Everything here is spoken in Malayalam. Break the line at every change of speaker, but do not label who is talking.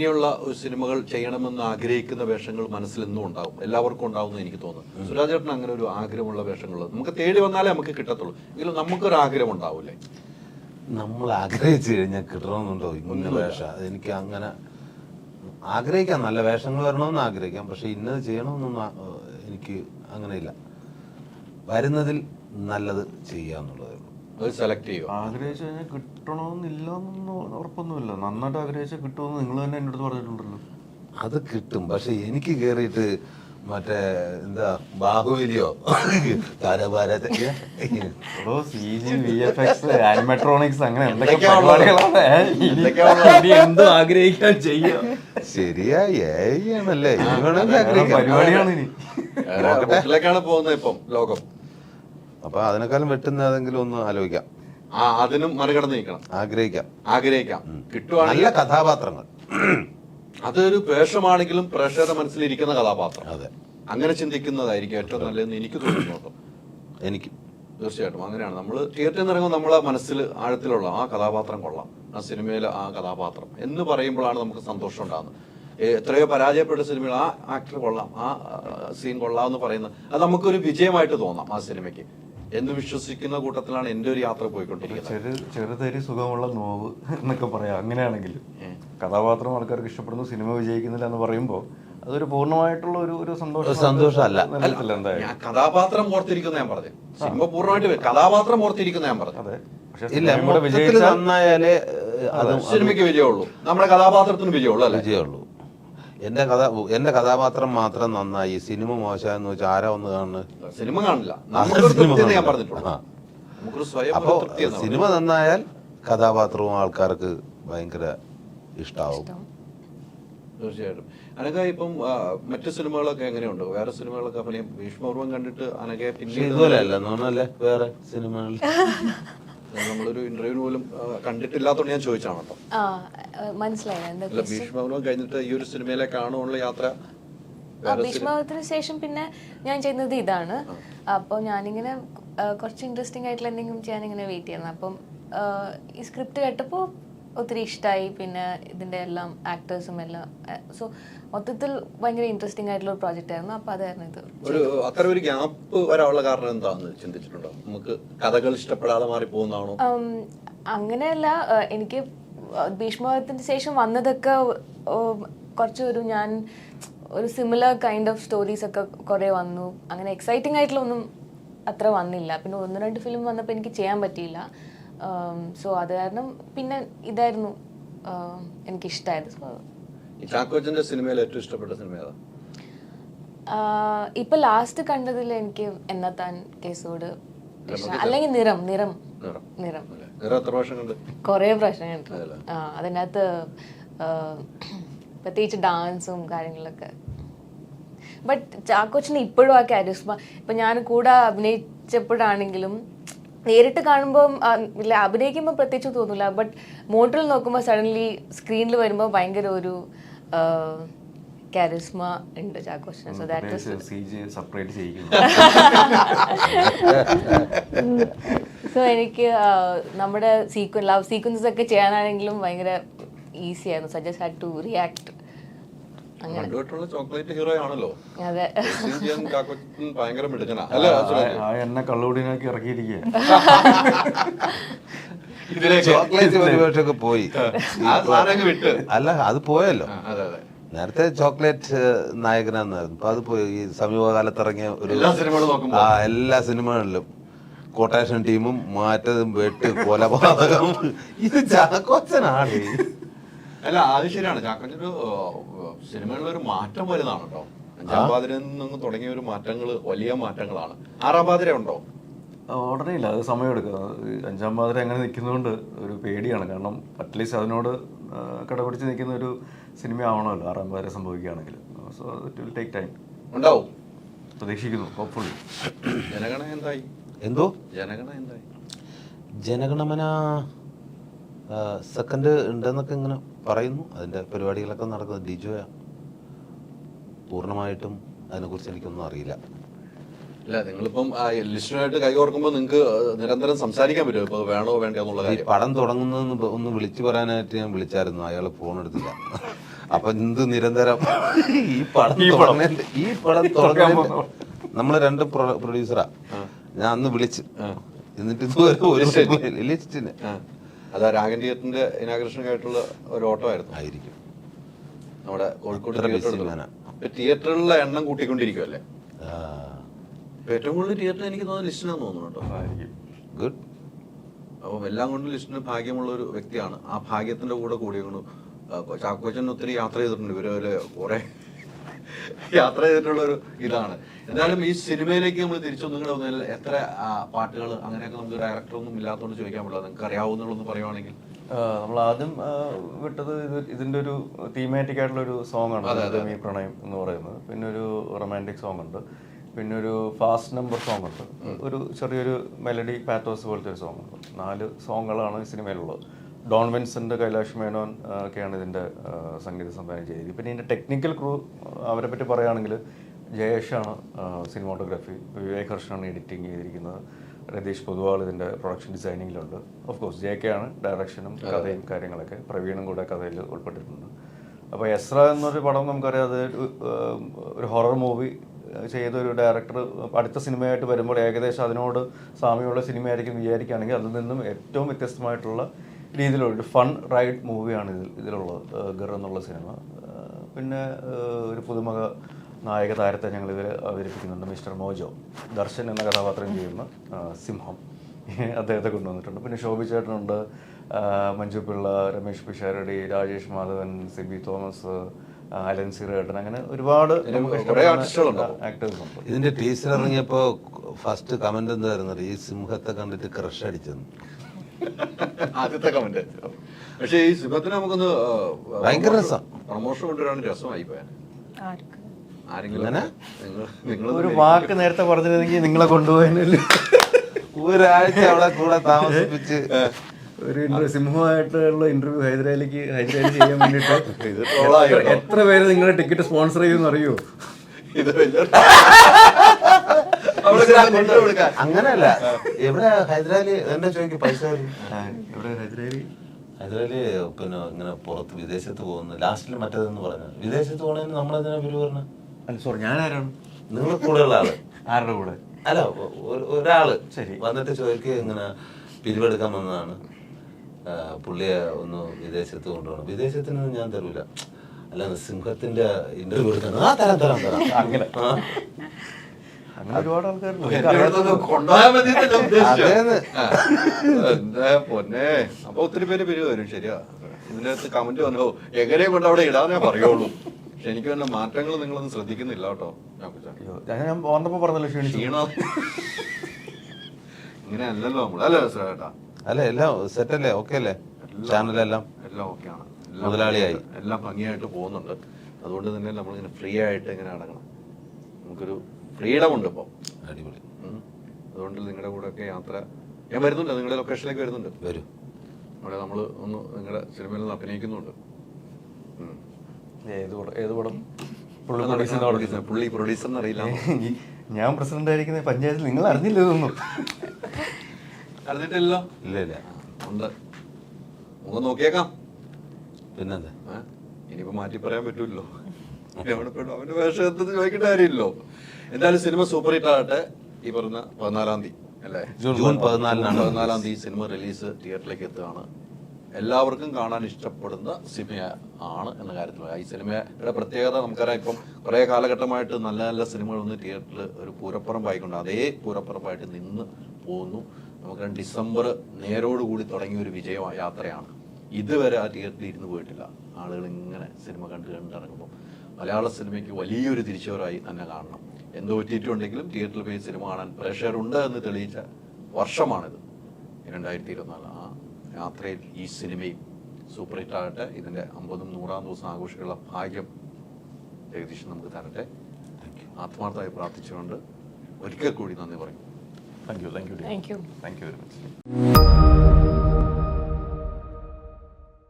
ഇനിയുള്ള സിനിമകൾ ചെയ്യണമെന്ന് ആഗ്രഹിക്കുന്ന വേഷങ്ങൾ മനസ്സിൽ എന്നും ഉണ്ടാവും. എല്ലാവർക്കും ഉണ്ടാവും എനിക്ക് തോന്നുന്നു. സുരാജേട്ടൻ അങ്ങനെ ഒരു ആഗ്രഹമുള്ള വേഷങ്ങൾ നമുക്ക് തേടി വന്നാലേ നമുക്ക് കിട്ടത്തുള്ളൂ. എങ്കിലും നമുക്കൊരു ആഗ്രഹം ഉണ്ടാവൂലേ
നമ്മൾ ആഗ്രഹിച്ചു കഴിഞ്ഞാൽ കിട്ടണമെന്നുണ്ടോ? ഇന്ന വേഷം. എനിക്ക് അങ്ങനെ ആഗ്രഹിക്കാം. നല്ല വേഷങ്ങൾ വരണമെന്ന് ആഗ്രഹിക്കാം. പക്ഷെ ഇന്നത് ചെയ്യണമെന്നൊന്നും എനിക്ക് അങ്ങനെയില്ല. വരുന്നതിൽ നല്ലത് ചെയ്യുക എന്നുള്ളതേ ഉള്ളൂ.
അത് സെലക്ട് ചെയ്യുക.
ആഗ്രഹിച്ചു കഴിഞ്ഞാൽ കിട്ടണമെന്നില്ല ഉറപ്പൊന്നുമില്ല. നന്നായിട്ട് ആഗ്രഹിച്ചാൽ കിട്ടുമെന്ന് നിങ്ങൾ തന്നെ എന്റെ അടുത്ത് പറഞ്ഞിട്ടുണ്ടല്ലോ.
അത് കിട്ടും. പക്ഷെ എനിക്ക് കേറിയിട്ട് മറ്റേ എന്താ ബാഹുബലിയോ
ആനിമട്രോണിക്സ് അങ്ങനെ എന്ത് ആഗ്രഹിക്കാൻ ചെയ്യോ?
ശരിയാ വേണമെങ്കിൽ ആഗ്രഹിക്കാം
പരിപാടിയാണ് ഇനി?
പോകുന്നത് ഇപ്പം ലോകം.
അപ്പൊ അതിനേക്കാളും വെട്ടുന്ന ഏതെങ്കിലും ഒന്ന് ആലോചിക്കാം.
ആ അതിനും മറികടന്ന് നിൽക്കണം.
ആഗ്രഹിക്കാം.
ആഗ്രഹിക്കാം.
നല്ല കഥാപാത്രങ്ങൾ.
അതൊരു വേഷമാണെങ്കിലും പ്രേക്ഷകരുടെ മനസ്സിലിരിക്കുന്ന കഥാപാത്രം.
അതെ.
അങ്ങനെ ചിന്തിക്കുന്നതായിരിക്കും ഏറ്റവും നല്ലതെന്ന് എനിക്ക് തോന്നുന്നുണ്ടോ
എനിക്ക്.
തീർച്ചയായിട്ടും അങ്ങനെയാണ്. നമ്മൾ തിയേറ്ററിൽ നിന്ന് ഇറങ്ങുമ്പോൾ നമ്മളെ മനസ്സിൽ ആഴത്തിലുള്ള ആ കഥാപാത്രം കൊള്ളാം. ആ സിനിമയിലെ ആ കഥാപാത്രം എന്ന് പറയുമ്പോഴാണ് നമുക്ക് സന്തോഷം ഉണ്ടാകുന്നത്. എത്രയോ പരാജയപ്പെട്ട സിനിമകൾ ആ ആക്ടർ കൊള്ളാം ആ സീൻ കൊള്ളാം എന്ന് പറയുന്നത് അത് നമുക്കൊരു വിജയമായിട്ട് തോന്നാം ആ സിനിമയ്ക്ക്. എന്ന് വിശ്വസിക്കുന്ന കൂട്ടത്തിലാണ് എന്റെ ഒരു യാത്ര പോയിക്കൊണ്ടിരിക്കുന്നത്.
ചെറു ചെറുതരി സുഖമുള്ള നോവ് എന്നൊക്കെ പറയാം. അങ്ങനെയാണെങ്കിൽ കഥാപാത്രം ആൾക്കാർക്ക് ഇഷ്ടപ്പെടുന്നു സിനിമ വിജയിക്കുന്നില്ല എന്ന് പറയുമ്പോൾ അതൊരു പൂർണമായിട്ടുള്ള ഒരു ഒരു സന്തോഷം.
സന്തോഷമല്ല.
ഞാൻ കഥാപാത്രം ഓർത്തിരിക്കുന്ന ഞാൻ പറഞ്ഞു. സിനിമ പൂർണമായിട്ട് കഥാപാത്രം ഓർത്തിരിക്കുന്ന ഞാൻ പറഞ്ഞു.
ഇല്ല അത്
സിനിമയ്ക്ക് വിജയമുള്ളൂ. നമ്മുടെ കഥാപാത്രത്തിന് വിജയമുള്ളൂ അല്ലേ?
വിജയമുള്ളൂ. എന്റെ കഥ എന്റെ കഥാപാത്രം മാത്രം നന്നായി. സിനിമ മോശമെന്ന് വെച്ചാൽ ആരാ ഒന്ന് കാണുന്നത്?
സിനിമ കാണില്ല. അപ്പൊ
സിനിമ
തൃപ്തി ഞാൻ പറഞ്ഞിട്ടുണ്ട്.
അപ്പോ സിനിമ നന്നായാൽ കഥാപാത്രവും ആൾക്കാർക്ക് ഭയങ്കര ഇഷ്ടാവും.
തീർച്ചയായിട്ടും. അനക ഇപ്പം മറ്റു സിനിമകളൊക്കെ എങ്ങനെയുണ്ട്? വേറെ സിനിമകളൊക്കെ ഭീഷ്മപൂർവം ഭീഷ്മപൂർവം കണ്ടിട്ട്
അനകെ
പിന്നെ
ഇതുപോലെയല്ല. നോണല്ലേ വേറെ സിനിമകളിൽ
നമ്മളൊരു ഇന്റർവ്യൂ പോലും കണ്ടിട്ടില്ലാത്തോണ്ട് ഞാൻ ചോദിച്ചാണ് കേട്ടോ
മനസ്സിലായില്ല
ഭീഷ്മപൂർവം കഴിഞ്ഞിട്ട് ഈ ഒരു സിനിമയിലേക്കാണുള്ള യാത്ര
ആ, ഭീഷ്മത്തിന് ശേഷം പിന്നെ ഞാൻ ചെയ്യുന്നത് ഇതാണ്. അപ്പോൾ ഞാനിങ്ങനെ കുറച്ച് ഇൻട്രസ്റ്റിംഗ് ആയിട്ടുള്ള എന്തെങ്കിലും ചെയ്യാൻ ഇങ്ങനെ വെയിറ്റ് ചെയ്യുന്നത് അപ്പം ഈ സ്ക്രിപ്റ്റ് കേട്ടപ്പോൾ ഒത്തിരി ഇഷ്ടമായി പിന്നെ ഇതിന്റെ എല്ലാം ആക്ടേഴ്സും എല്ലാം സോ മൊത്തത്തിൽ ഭയങ്കര ഇൻട്രസ്റ്റിംഗ് ആയിട്ടുള്ള ഒരു പ്രോജക്റ്റ് ആയിരുന്നു. അപ്പോൾ അതായിരുന്നു ഇത്.
ഒരു അത്ര ഒരു ഗ്യാപ്പ് വരാനുള്ള കാരണം എന്താന്ന് ചിന്തിച്ചിട്ടുണ്ടോ? നമുക്ക് കഥകൾ ഇഷ്ടപ്പെടാതെ മാറി പോകുന്നതാണോ
അങ്ങനെയല്ല എനിക്ക് ഭീഷ്മത്തിന് ശേഷം വന്നതൊക്കെ കുറച്ചൊരു ഞാൻ ഒരു സിമിലർ കൈൻഡ് ഓഫ് സ്റ്റോറീസ് ഒക്കെ കുറേ വന്നു. അങ്ങനെ എക്സൈറ്റിംഗ് ആയിട്ടുള്ള ഒന്നും അത്ര വന്നില്ല. പിന്നെ ഒന്ന് രണ്ട് ഫിലിം വന്നപ്പോൾ എനിക്ക് ചെയ്യാൻ പറ്റിയില്ല. സോ അത് കാരണം പിന്നെ ഇതായിരുന്നു എനിക്ക്
ഇഷ്ടമായത് ചാക്കോച്ചന്റെ സിനിമയിൽ ഏറ്റവും ഇഷ്ടപ്പെട്ട സിനിമ ഏതാ?
ഇപ്പൊ ലാസ്റ്റ് കണ്ടതിൽ എനിക്ക് എന്നത്താൻ കേസോട് അല്ലെങ്കിൽ നിറം നിറം.
നിറം. കൊറേ പ്രാവശ്യം കണ്ടു.
അതിനകത്ത് പ്രത്യേകിച്ച് ഡാൻസും കാര്യങ്ങളൊക്കെ. ബട്ട് ചാക്കോച്ചിന് ഇപ്പോഴും ആ കാരിസ്മ ഇപ്പൊ ഞാൻ കൂടെ അഭിനയിച്ചപ്പോഴാണെങ്കിലും നേരിട്ട് കാണുമ്പോൾ ഇല്ല അഭിനയിക്കുമ്പോൾ പ്രത്യേകിച്ച് തോന്നില്ല ബട്ട് മോട്ടറിൽ നോക്കുമ്പോൾ സഡൻലി സ്ക്രീനിൽ വരുമ്പോൾ ഭയങ്കര ഒരു കാരിസ്മ ഉണ്ട് ചാക്കോച്ചിന് so that is
she separate ചെയ്യിക്കുന്നു.
So എനിക്ക് നമ്മുടെ സീക്വൻ ലവ് സീക്വൻസസ് ഒക്കെ ചെയ്യാനാണെങ്കിലും ഭയങ്കര ഈസിയായിരുന്നു suggest had to react
chocolate hero ആണല്ലോ
അതെ
ഭയങ്കര
എന്നെ കള്ളുകൂടിനാക്കി ഇറക്കിയിരിക്കുക
ചോക്ലേറ്റ് പരിപാടിയൊക്കെ പോയി. അല്ല അത് പോയല്ലോ.
അതെ അതെ.
നേരത്തെ ചോക്ലേറ്റ് നായകനായിരുന്നു നായകനാന്നായിരുന്നു. ഇപ്പൊ അത് പോയി. ഈ സമീപകാലത്ത് ഇറങ്ങിയ ഒരു
എല്ലാ സിനിമകളും നോക്കുമ്പോ.
ആ എല്ലാ സിനിമകളിലും കൊട്ടേഷൻ ടീമും മാറ്റതും വെട്ട് കൊലപാതകം. ഇത് ചാക്കോച്ചനാണ്
അല്ല അത് ശരിയാണ്. ചാക്കഞ്ചൊരു സിനിമകളിൽ ഒരു മാറ്റം വരുന്നതാണ് കേട്ടോ അഞ്ചാം നിന്ന് തുടങ്ങിയ ഒരു മാറ്റങ്ങൾ വലിയ മാറ്റങ്ങളാണ്. ആറാം പാതിര ഉണ്ടോ
ഉടനെ ഇല്ല. അത് സമയമെടുക്കുക അഞ്ചാം പാതിര അങ്ങനെ നിൽക്കുന്നതുകൊണ്ട് ഒരു പേടിയാണ്. കാരണം അറ്റ്ലീസ്റ്റ് അതിനോട് കടപിടിച്ച് നിൽക്കുന്ന ഒരു സിനിമ ആവണമല്ലോ. ആറാം പാതിര സംഭവിക്കുകയാണെങ്കിൽ. So it will take time
ഉണ്ടാവും.
പ്രതീക്ഷിക്കുന്നു. ഹോപ്പ്ഫുള്ളി
ജനഗണ എന്തായി?
എന്തോ?
ജനഗണ എന്തായി?
ജനഗണമന സെക്കൻഡ് ഉണ്ടെന്നൊക്കെ ഇങ്ങനെ പറയുന്നു അതിന്റെ പരിപാടികളൊക്കെ നടക്കുന്നത് ഡിജോയാ പൂർണമായിട്ടും അതിനെക്കുറിച്ച് എനിക്കൊന്നും അറിയില്ല
അല്ല നിങ്ങളിപ്പം ആ ലിസ്റ്റുമായിട്ട് കൈകോർക്കുമ്പോൾ നിങ്ങൾക്ക് നിരന്തരം സംസാരിക്കാൻ പറ്റും ഇപ്പോൾ വേണോ വേണ്ട എന്നുള്ള
ഈ
കാര്യം
പടം തുടങ്ങുന്നതെന്ന് ഒന്ന് വിളിച്ചു പറയാനായിട്ട് ഞാൻ വിളിച്ചായിരുന്നു അയാൾ ഫോൺ എടുത്തില്ല അപ്പൊ എന്ത് നിരന്തരം ഈ പടം
ഈ പടം.
തുടങ്ങേണ്ട ഈ പടം
തുടങ്ങാൻ
തുടങ്ങേണ്ട നമ്മൾ രണ്ട് പ്രൊഡ്യൂസറാ ഞാൻ അന്ന് വിളിച്ച് എന്നിട്ട് ഇതുവരെ ഒരു ലിസ്റ്റിന്.
അത് ആ രാഗൻ തിയേറ്ററിന്റെ ഒരു ഓട്ടോ ആയിരുന്നു
ആയിരിക്കും.
നമ്മുടെ കോഴിക്കോട്
തിയേറ്ററിലുള്ള
തിയേറ്റർ എണ്ണം ഇപ്പൊ ഏറ്റവും കൂടുതൽ തിയേറ്റർ എനിക്ക് തോന്നുന്നു ലിസ്റ്റിനാന്ന് തോന്നുന്നു കേട്ടോ.
ഗുഡ്
അപ്പം എല്ലാം കൊണ്ടും ലിസ്റ്റിന് ഭാഗ്യമുള്ള ഒരു വ്യക്തിയാണ്. ആ ഭാഗ്യത്തിന്റെ കൂടെ കൂടിയാണ് ചാക്കോച്ചൻ ഒത്തിരി യാത്ര ചെയ്തിട്ടുണ്ട്. ഇവരെ കുറെ യാത്ര ചെയ്തിട്ടുള്ള ഒരു ഇതാണ്. എന്തായാലും ഈ സിനിമയിലേക്ക് നമ്മൾ തിരിച്ചു നിങ്ങളുടെ ഒന്നിൽ എത്ര പാട്ടുകൾ അങ്ങനെയൊക്കെ നമുക്ക് ഡയറക്ടർ ഒന്നും ഇല്ലാത്തതുകൊണ്ട് ചോദിക്കാൻ പറ്റില്ല. നിങ്ങൾക്ക് അറിയാവുന്നുള്ളൊന്ന് പറയുവാണെങ്കിൽ.
നമ്മൾ ആദ്യം വിട്ടത് ഇത് ഇതിന്റെ ഒരു തീമാറ്റിക് ആയിട്ടുള്ള ഒരു സോങ് ആണ്. ഈ പ്രണയം എന്ന് പറയുന്നത്. പിന്നെ ഒരു റൊമാന്റിക് സോങ് ഉണ്ട്. പിന്നെ ഒരു ഫാസ്റ്റ് നമ്പർ സോങ് ഉണ്ട്. ഒരു ചെറിയൊരു മെലഡി പാറ്റോസ് പോലത്തെ ഒരു സോങ് ഉണ്ട്. നാല് സോങ്ങുകളാണ് ഈ സിനിമയിലുള്ളത്. ഡോൺ വിൻസെന്റ് കൈലാഷ് മേനോൻ ഒക്കെയാണ് ഇതിന്റെ ആ, സംഗീത സംവിധാനം ചെയ്തത്. പിന്നെ ഇതിന്റെ ടെക്നിക്കൽ ക്രൂ അവരെ പറ്റി പറയുകയാണെങ്കിൽ ജയേഷാണ് സിനിമാട്ടോഗ്രാഫി വിവേക് ഹർഷനാണ് എഡിറ്റിംഗ് ചെയ്തിരിക്കുന്നത്. രതീഷ് പൊതുവാൾ ഇതിന്റെ പ്രൊഡക്ഷൻ ഡിസൈനിങ്ങിലുണ്ട് ഓഫ് കോഴ്സ് ജെ കെ ആണ് ഡയറക്ഷനും കഥയും കാര്യങ്ങളൊക്കെ. പ്രവീണും കൂടെ കഥയിൽ ഉൾപ്പെട്ടിട്ടുണ്ട്. അപ്പോൾ എസ്ര എന്നൊരു പടം നമുക്കറിയാം. അത് ഒരു, ഒരു ഹൊറർ മൂവി ചെയ്ത ഒരു ഡയറക്ടർ അടുത്ത സിനിമയായിട്ട് വരുമ്പോൾ ഏകദേശം അതിനോട് സാമ്യമുള്ള സിനിമയായിരിക്കും വിചാരിക്കുകയാണെങ്കിൽ അതിൽ നിന്നും ഏറ്റവും വ്യത്യസ്തമായിട്ടുള്ള രീതിയിലുള്ള ഒരു ഫൺ റൈഡ് മൂവിയാണ് ഇതിൽ ഇതിലുള്ളത്. ഗർ എന്നുള്ള സിനിമ. പിന്നെ ഒരു പുതുമുഖ നായക താരത്തെ ഞങ്ങൾ ഇവർ അവതരിപ്പിക്കുന്നുണ്ട്. Mister mojo. ദർശൻ എന്ന കഥാപാത്രം ചെയ്യുന്ന സിംഹം. അദ്ദേഹത്തെ കൊണ്ടുവന്നിട്ടുണ്ട്. പിന്നെ ശോഭി ചേട്ടനുണ്ട്. മഞ്ജു പിള്ള രമേശ് പിഷാരടി രാജേഷ് മാധവൻ സിബി തോമസ് അലൻ സിറേട്ടൻ. അങ്ങനെ ഒരുപാട്
കുറേ ആർട്ടിസ്റ്റുകളുണ്ടോ?
ആക്ടേഴ്സ് ഉണ്ട്.
ഇതിന്റെ ടീച്ചർ ഇറങ്ങിയപ്പോ ഫസ്റ്റ് കമന്റ് എന്തായിരുന്നു? ഈ സിംഹത്തെ കണ്ടിട്ട് ക്രഷ് അടിച്ചെന്ന്.
ആദ്യത്തെ കമന്റ് പക്ഷേ ഈ സിബത്തിന് നമുക്കൊന്ന്
ഭയങ്കര രസം.
പ്രമോഷൻ കൊണ്ടുവരാണ് രസമായി പോയാൽ
ആർക്ക്?
ആരെങ്കിലും
എങ്ങനെ?
നിങ്ങൾ നിങ്ങൾ
ഒരു വാക്ക് നേരത്തെ പറഞ്ഞിരുന്നെങ്കിൽ നിങ്ങളെ കൊണ്ടുപോയല്ലോ
ഒരാഴ്ച അവിടെ കൂടെ താമസിപ്പിച്ച്
ഒരു ഇന്റർവ്യൂ സിംഹമായിട്ടുള്ള ഇന്റർവ്യൂ ഹൈദരാലിക്ക് ഹൈദരാലി ചെയ്യാൻ
വേണ്ടിട്ട്
എത്ര- എത്ര പേര് നിങ്ങളുടെ ടിക്കറ്റ് സ്പോൺസർ ചെയ്യുമെന്ന് അറിയോ
ഇത്
അങ്ങനെയല്ല എവിടെ ഹൈദരാലി എന്നെ ചോദിക്കും പൈസ എവിടെ
ഇവിടെ ഹൈദരാലി?
ഹൈദരാലി പിന്നെ ഇങ്ങനെ പുറത്ത് വിദേശത്ത് പോകുന്നു. ലാസ്റ്റിൽ മറ്റേതെന്ന് പറഞ്ഞു വിദേശത്ത് പോണേന് നമ്മളെന്തിനാ പേര് പറഞ്ഞു
അല്ല സോറി ഞാൻ ആരാണ്
നിങ്ങൾ കൂടെയുള്ള ആൾ.
ആരുടെ കൂടെ?
അല്ല ഒരാൾ.
ശരി.
വന്നിട്ട് ചോദിക്കുക ഇങ്ങനെ പിരിവെടുക്കാൻ വന്നതാണ്. പുള്ളിയെ ഒന്ന് വിദേശത്ത് കൊണ്ടുപോകണം വിദേശത്തിനൊന്നും ഞാൻ തരൂല. അല്ലാതെ സിംഹത്തിന്റെ ഇന്റർവ്യൂ എടുക്കണം. ആ തരാം തരാം തരാം.
അങ്ങനെ. അങ്ങനെ ഒരുപാട് ആൾക്കാരുണ്ട്.
പൊന്നെ. അപ്പൊ ഒത്തിരി പേര് പേര് വരും ശരിയാ. ഇതിനകത്ത് കമന്റ് വന്നോ. എങ്ങനെ കൊണ്ട് അവിടെ ഇടാനേ പറയുള്ളൂ. പക്ഷെ എനിക്ക് തന്നെ മാറ്റങ്ങൾ നിങ്ങളൊന്നും ശ്രദ്ധിക്കുന്നില്ല കേട്ടോ. ഞാൻ
വന്നപ്പോ പറഞ്ഞല്ലോ ക്ഷീണിച്ചു.
ക്ഷീണം. ഇങ്ങനെ അല്ലല്ലോ നമ്മൾ അല്ലേ ചേട്ടാ
അല്ല എല്ലാം സെറ്റ് അല്ലേ? ഓക്കെ അല്ലേ? ചാനലെല്ലാം
എല്ലാം? ഓക്കെ ആണ്.
മുതലാളിയായി.
എല്ലാം ഭംഗിയായിട്ട് പോകുന്നുണ്ട്. അതുകൊണ്ട് തന്നെ നമ്മളിങ്ങനെ ഫ്രീ ആയിട്ട് ഇങ്ങനെ അടങ്ങണം നമുക്കൊരു ഫ്രീഡം ഉണ്ട് ഇപ്പൊ.
അടിപൊളി.
അതുകൊണ്ട് നിങ്ങളുടെ കൂടെ ഒക്കെ യാത്ര ഞാൻ വരുന്നുണ്ട് നിങ്ങളുടെ ലൊക്കേഷനിലേക്ക് വരുന്നുണ്ട്.
വരും.
അവിടെ നമ്മൾ ഒന്ന് നിങ്ങളുടെ സിനിമയിൽ നിന്ന് അഭിനയിക്കുന്നുണ്ട്.
ഏത് പടം ഏത് പടം? പുള്ളി
പ്രൊഡ്യൂസർ
അറിയില്ല. ഞാൻ പ്രസിഡന്റ് ആയിരിക്കുന്ന പഞ്ചായത്തിൽ നിങ്ങൾ അറിഞ്ഞില്ല ഇതൊന്നും?
അറിഞ്ഞിട്ടില്ലല്ലോ?
ഇല്ല ഇല്ല.
ഉണ്ട്. നമുക്ക് നോക്കിയേക്കാം.
പിന്നെന്താ?
ഇനിയിപ്പോ മാറ്റി പറയാൻ പറ്റൂല്ലോ അവന്റെ വേഷം എന്തെന്ന് ചോദിക്കേണ്ട കാര്യമില്ലല്ലോ. എന്തായാലും സിനിമ സൂപ്പർ ഹിറ്റ് ആകട്ടെ ഈ പറഞ്ഞ പതിനാലാം തീയതി അല്ലേ?
ജൂൺ പതിനാലിനാണ്.
പതിനാലാം തീയതി സിനിമ റിലീസ് തിയേറ്ററിലേക്ക് എത്തുകയാണ്. എല്ലാവർക്കും കാണാൻ ഇഷ്ടപ്പെടുന്ന സിനിമ ആണ് എന്ന കാര്യത്തിൽ ഈ സിനിമയുടെ പ്രത്യേകത നമുക്കറിയാം. ഇപ്പം കുറേ കാലഘട്ടമായിട്ട് നല്ല നല്ല സിനിമകൾ ഒന്ന് തിയേറ്ററിൽ ഒരു പൂരപ്പുറമ്പായിക്കൊണ്ട് അതേ പൂരപ്പുറമ്പായിട്ട് നിന്ന് പോകുന്നു നമുക്ക് ഡിസംബർ നേരോടുകൂടി തുടങ്ങിയ ഒരു വിജയ യാത്രയാണ്. ഇതുവരെ ആ തിയേറ്ററിൽ ഇരുന്ന് പോയിട്ടില്ല. ആളുകൾ ഇങ്ങനെ സിനിമ കണ്ട് കണ്ടിറങ്ങുമ്പോൾ മലയാള സിനിമയ്ക്ക് വലിയൊരു തിരിച്ചുവരായി തന്നെ കാണണം. എന്തോ പറ്റിയിട്ടുണ്ടെങ്കിലും തിയേറ്ററിൽ പോയി സിനിമ കാണാൻ പ്രഷറുണ്ട് എന്ന് തെളിയിച്ച വർഷമാണിത്. രണ്ടായിരത്തി ഇരുപത്തിനാല് ആ യാത്രയിൽ ഈ സിനിമയും സൂപ്പർ ഹിറ്റ് ആകട്ടെ. ഇതിന്റെ അമ്പതും നൂറാം ദിവസം ആഘോഷിക്കാനുള്ള ഭാഗ്യം ജഗദീഷ് നമുക്ക് തരട്ടെ. ആത്മാർത്ഥമായി പ്രാർത്ഥിച്ചുകൊണ്ട് ഒരിക്കൽ കൂടി നന്ദി പറയും
thank you thank you
thank you
thank you very much